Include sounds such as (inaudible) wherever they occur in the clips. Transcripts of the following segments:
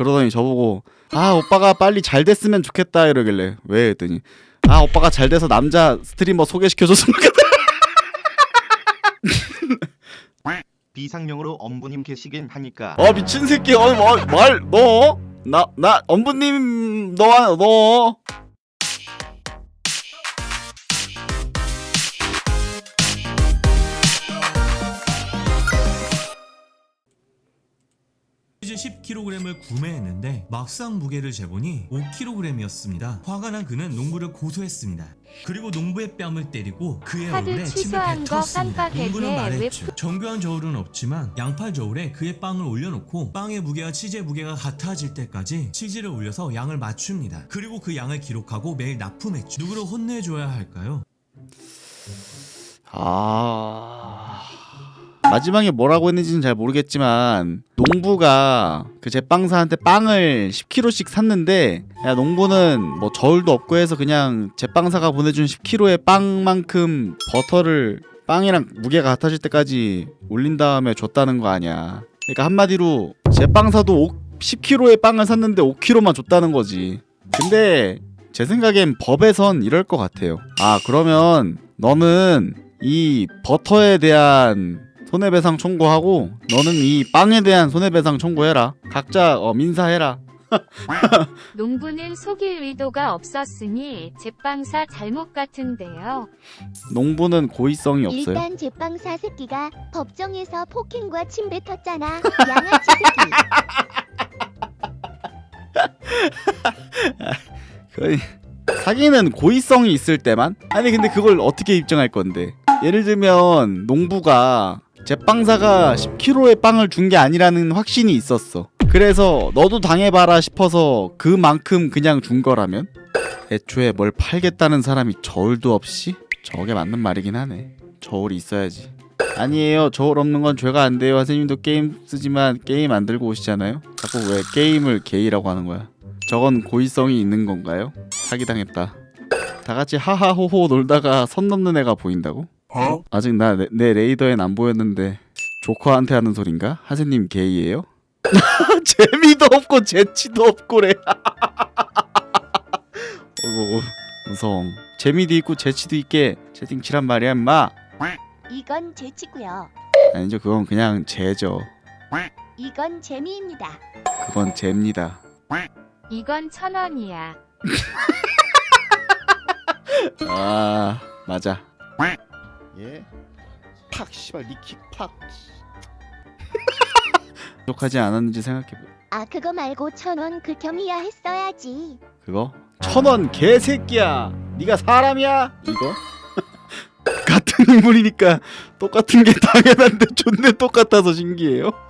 그러더니 저보고 아 오빠가 빨리 잘 됐으면 좋겠다 이러길래 왜? 했더니 아 오빠가 잘 돼서 남자 스트리머 소개시켜줬으면 좋겠다. (laughs) 비상용으로 엄부님 계시긴 하니까. 어 미친 새끼. 어말너? 나 엄부님 너와 너 이제 10kg을 구매했는데 막상 무게를 재보니 5kg이었습니다. 화가 난 그는 농부를 고소했습니다. 그리고 농부의 뺨을 때리고 그의 얼굴에 침을 뱉었습니다. 농부는 말했죠. 왜 정교한 저울은 없지만 양팔 저울에 그의 빵을 올려놓고 빵의 무게와 치즈의 무게가 같아질 때까지 치즈를 올려서 양을 맞춥니다. 그리고 그 양을 기록하고 매일 납품했죠. 누구를 혼내줘야 할까요? 아 마지막에 뭐라고 했는지는 잘 모르겠지만 농부가 그 제빵사한테 빵을 10kg씩 샀는데 야 농부는 뭐 저울도 없고 해서 그냥 제빵사가 보내준 10kg의 빵만큼 버터를 빵이랑 무게가 같아질 때까지 올린 다음에 줬다는 거 아니야. 그러니까 한마디로 제빵사도 10kg의 빵을 샀는데 5kg만 줬다는 거지. 근데 제 생각엔 법에선 이럴 것 같아요. 아 그러면 너는 이 버터에 대한 손해배상 청구하고 너는 이 빵에 대한 손해배상 청구해라. 각자 어, 민사해라. (laughs) 농부는 속일 의도가 없었으니 제빵사 잘못 같은데요. 농부는 고의성이 없어요. 일단 제빵사 새끼가 법정에서 폭행과 침 뱉었잖아. 양아치 새끼. (laughs) 거의 사기는 고의성이 있을 때만? 아니 근데 그걸 어떻게 입증할 건데? 예를 들면 농부가 제빵사가 10kg의 빵을 준 게 아니라는 확신이 있었어. 그래서 너도 당해봐라 싶어서 그만큼 그냥 준 거라면? 애초에 뭘 팔겠다는 사람이 저울도 없이? 저게 맞는 말이긴 하네. 저울이 있어야지. 아니에요. 저울 없는 건 죄가 안 돼요. 선생님도 게임 쓰지만 게임 안 들고 오시잖아요. 자꾸 왜 게임을 게이라고 하는 거야? 저건 고의성이 있는 건가요? 사기당했다. 다 같이 하하호호 놀다가 선 넘는 애가 보인다고? 아직 나 내 레이더엔 안 보였는데 조커한테 하는 소린가? 하세님 게이예요? (laughs) 재미도 없고 재치도 없고래. (laughs) 어이구 무서워. 재미도 있고 재치도 있게 채팅 치란 말이야 임마. 이건 재치고요. 아니죠 그건 그냥 재죠. 이건 재미입니다. 그건 재입니다. 이건 천 원이야. (laughs) 아 맞아. 예. 팍 씨발 니킥 팍. (laughs) 부족하지 않았는지 생각해보. 아 그거 말고 천 원 극혐이야 했어야지. 그거? 천원 개새끼야. 네가 사람이야? 이거? (laughs) 같은 인물이니까 똑같은 게 당연한데 존내 똑같아서 신기해요. (laughs)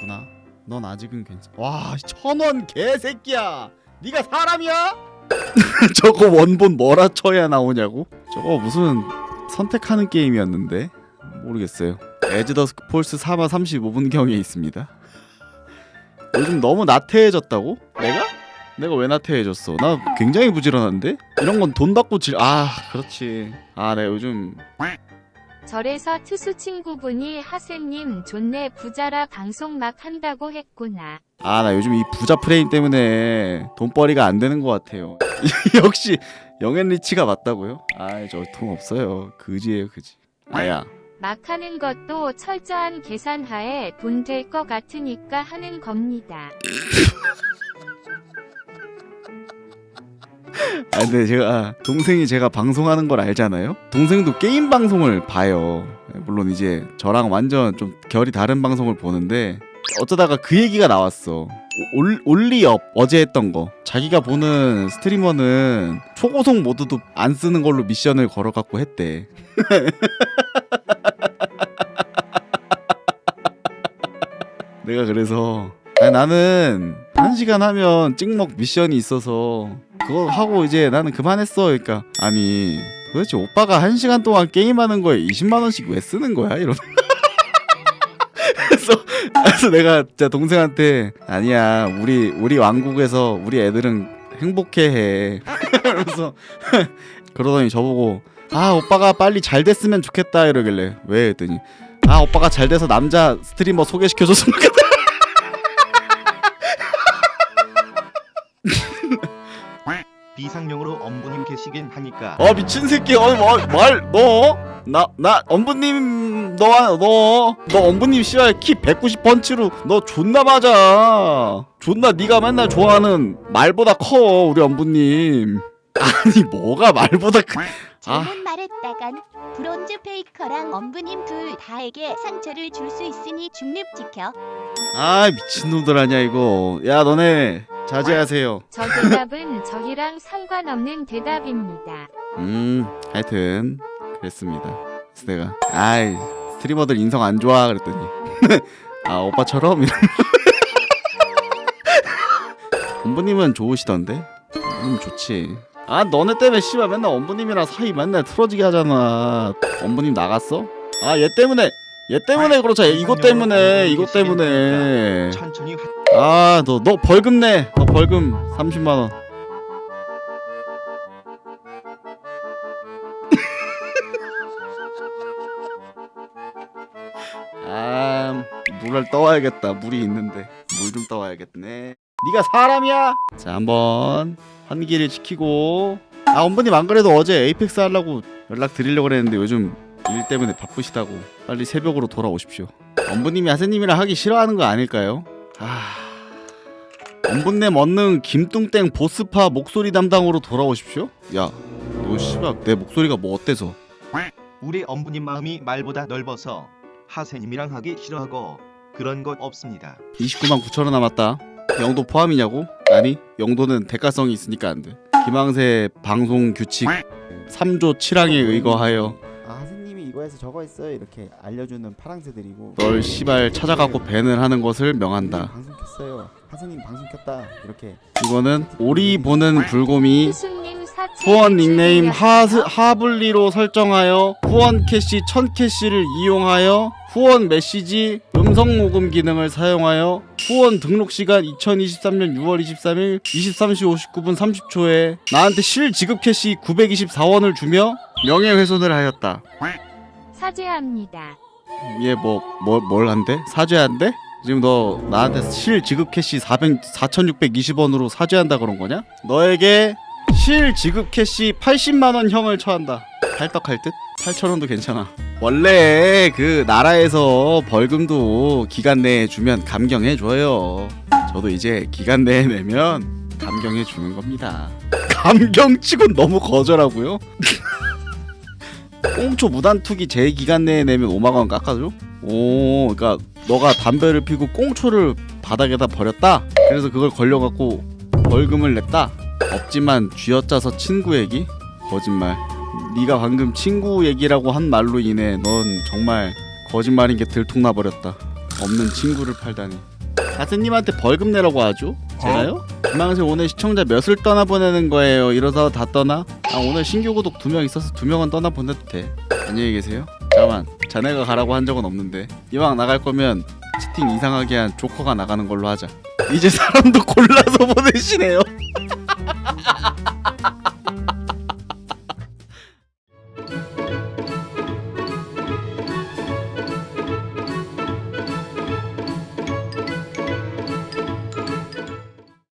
구나. 넌 아직은 괜찮. 와, 천원 개새끼야. 네가 사람이야? (laughs) 저거 원본 뭐라 쳐야 나오냐고? 저거 무슨 선택하는 게임이었는데 모르겠어요. 에즈더스크 폴스 4화 35분 경에 있습니다. 요즘 너무 나태해졌다고? 내가? 내가 왜 나태해졌어? 나 굉장히 부지런한데? 이런 건 돈 받고 질... 아 그렇지 아 내가 요즘 절에서 투수 친구분이 하세님 존내 부자라 방송 막 한다고 했구나. 아 나 요즘 이 부자 프레임 때문에 돈벌이가 안 되는 것 같아요 (laughs) 역시 영앤 리치가 맞다고요? 아저 돈 없어요 그지예요 그지 아야 막 하는 것도 철저한 계산하에 돈 될 것 같으니까 하는 겁니다. (laughs) 아 근데 제가 동생이 제가 방송하는 걸 알잖아요. 동생도 게임 방송을 봐요. 물론 이제 저랑 완전 좀 결이 다른 방송을 보는데 어쩌다가 그 얘기가 나왔어. 올, 올리업 어제 했던 거. 자기가 보는 스트리머는 초고속 모드도 안 쓰는 걸로 미션을 걸어갖고 했대. (laughs) 내가 그래서 아니, 나는 한 시간 하면 찍먹 미션이 있어서 그거 하고 이제 나는 그만했어. 그러니까 아니 도대체 오빠가 한 시간 동안 게임하는 거에 20만 원씩 왜 쓰는 거야? 이러. (laughs) 그래서 그래서 내가 진짜 동생한테 아니야 우리 우리 왕국에서 우리 애들은 행복해 해. 그러면서 그러더니 저보고 아 오빠가 빨리 잘 됐으면 좋겠다 이러길래 왜 했더니 아 오빠가 잘 돼서 남자 스트리머 소개시켜줬으면 좋겠다 비상용으로 엄부님 계시긴 하니까. 어 미친 새끼. 어말너? 나 엄부님 너너 너 엄부님 씨발 키190 펀치로 너 존나 맞아. 존나 네가 맨날 좋아하는 말보다 커 우리 엄부님. 아니 뭐가 말보다 크... 아. 잘못 말했다간 브론즈 페이커랑 엄부님 둘 다에게 상처를 줄 수 있으니 중립 지켜. 아 미친놈들 아니야 이거. 야 너네 자제하세요. 저 대답은 저희랑 상관없는 대답입니다. 음 하여튼 그랬습니다. 그래서 내가 아이 스트리머들 인성 안 좋아 그랬더니. (laughs) 아 오빠처럼? 이런 엄부님은 (laughs) 좋으시던데? 음 좋지. 아 너네 때문에 씨발 맨날 엄부님이랑 사이 맨날 틀어지게 하잖아. 엄부님 나갔어? 아 얘 때문에 얘 때문에 그렇죠 이것 때문에 이것 때문에. 천천히 화... 아 너 너 벌금 내 너 벌금 30만 원 (laughs) 아, 물을 떠와야겠다. 물이 있는데 물 좀 떠와야겠네. 네가 사람이야? 자, 한번 환기를 시키고. 아, 엄버님 안 그래도 어제 에이펙스 하려고 연락 드리려고 그랬는데 요즘 일 때문에 바쁘시다고 빨리 새벽으로 돌아오십시오. 엄부님이 하세님이랑 하기 싫어하는 거 아닐까요? 아, 엄분님 얻는 김뚱땡 보스파 목소리 담당으로 돌아오십시오. 야, 너 씨발 내 목소리가 뭐 어때서? 우리 엄부님 마음이 말보다 넓어서 하세님이랑 하기 싫어하고 그런 것 없습니다 29만 9천 원 남았다. 영도 포함이냐고? 아니, 영도는 대가성이 있으니까 안 돼. 김항세 방송 규칙 3조 7항에 의거하여 이거에서 저거 있어요 이렇게 알려주는 파랑새들이고 널 시발 찾아가고 밴을 하는 것을 명한다. 방송 켰어요 하세님 방송 켰다 이렇게 이거는 오리 보는 불곰이 후원 닉네임? 하스, 하블리로 설정하여 후원 캐시 1000캐시를 이용하여 후원 메시지 음성 녹음 기능을 사용하여 후원 등록 시간 2023년 6월 23일 23시 59분 30초에 나한테 실 지급 캐시 924원을 주며 명예훼손을 하였다. 사죄합니다. 얘뭐뭐뭘 한대? 사죄한대? 지금 너 나한테 실 지급 캐시 400 4,620원으로 사죄한다 그런 거냐? 너에게 실 지급 캐시 80만 원 형을 처한다. 할떡할 듯? 8천 원도 괜찮아. 원래 그 나라에서 벌금도 기간 내에 주면 감경해 줘요. 저도 이제 기간 내에 내면 감경해 주는 겁니다. (laughs) 감경치곤 너무 거절하고요. (laughs) 꽁초 무단투기 제 기간 내에 내면 5만 원 깎아줘? 오, 그러니까 너가 담배를 피고 꽁초를 바닥에다 버렸다. 그래서 그걸 걸려갖고 벌금을 냈다. 없지만 쥐어짜서 친구 얘기? 거짓말. 네가 방금 친구 얘기라고 한 말로 인해 넌 정말 거짓말인 게 들통나 버렸다. 없는 친구를 팔다니. 가스님한테 벌금 내라고 하죠? 제가요? 김망세 오늘 시청자 몇을 떠나 보내는 거예요. 이러다 다 떠나? 아 오늘 신규 구독 두 명 있어서 두 명은 떠나 보내도 돼. 안녕히 계세요. 잠깐만 자네가 가라고 한 적은 없는데 이왕 나갈 거면 채팅 이상하게 한 조커가 나가는 걸로 하자. 이제 사람도 골라서 (laughs) 보내시네요.